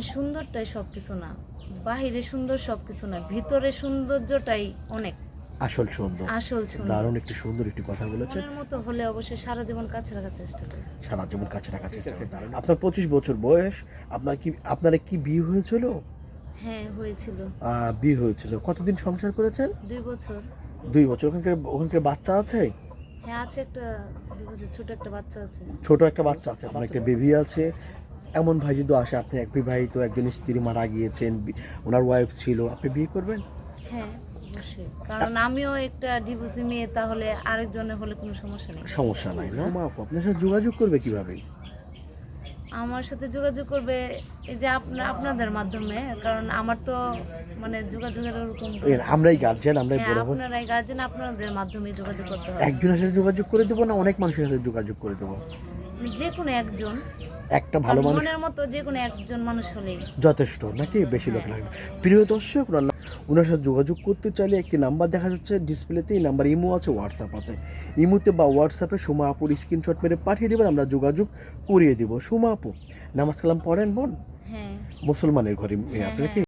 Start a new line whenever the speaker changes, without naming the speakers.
মানে সুন্দরটাই সব কিছু না বাহিরে সুন্দর সব কিছু না ভিতরে সৌন্দর্যটাই অনেক।
আসল সুন্দর।
আসল সুন্দর।
দারুণ একটি সুন্দর একটি কথা বলেছেন।
মনের মতো হলে অবশ্যই সারা জীবন কাছে রাখার চেষ্টা করি
সারা জীবন কাছে রাখার চেষ্টা করেন। দারুণ। আপনার পঁচিশ বছর বয়স আপনার কি আপনার কি বিয়ে হয়েছিল?
হ্যাঁ হয়েছিল।
আহ, বিয়ে হয়েছিল। কতদিন সংসার করেছেন?
দুই বছর।
দুই বছর। ওখানকার ওখানকার বাচ্চা আছে?
হ্যাঁ আছে একটা দুই বছর ছোট একটা বাচ্চা আছে।
ছোট একটা বাচ্চা আছে। আপনার একটা বেবি আছে। এমন ভাই যদি আসে আপনি এক বিবাহিত একজন স্ত্রী মারা গিয়েছেন ওনার ওয়াইফ ছিল আপনি বিয়ে করবেন?
হ্যাঁ কারণ আমিও একটা ডিভোর্সি মেয়ে তাহলে আরেকজনের হলে কোনো সমস্যা নেই।
সমস্যা নাই না? মা আপনার সাথে যোগাযোগ করবে কীভাবে?
আমার সাথে যোগাযোগ করবে এই যে আপনার আপনাদের মাধ্যমে কারণ আমার তো মানে যোগাযোগের ওরকম
আমরাই গার্জেন আমরাই
হ্যাঁ,
বড়
আপনারাই গার্জেন আপনাদের মাধ্যমে যোগাযোগ করতে হবে।
একজনের সাথে যোগাযোগ করে দেবো না অনেক মানুষের সাথে যোগাযোগ করে দেবো?
যে কোনো একজন
একটা ভালো মানুষ
মনের মতো যে কোনো একজন মানুষ হলেই
যথেষ্ট নাকি বেশি লোক লাগবে? প্রিয় দর্শক ওনার- ওনার সাথে যোগাযোগ করতে চাইলে একটি নাম্বার দেখা যাচ্ছে ডিসপ্লেতে এই নাম্বার ইমো আছে হোয়াটসঅ্যাপ আছে। ইমোতে বা হোয়াটসঅ্যাপে সোমা আপুর স্ক্রিনশট মেরে পাঠিয়ে দেবেন আমরা যোগাযোগ করিয়ে দেবো। সোমা আপু নামাজ কালাম পড়েন বোন?
হ্যাঁ।
মুসলমানের ঘরে
হ্যাঁ,
আপনাকে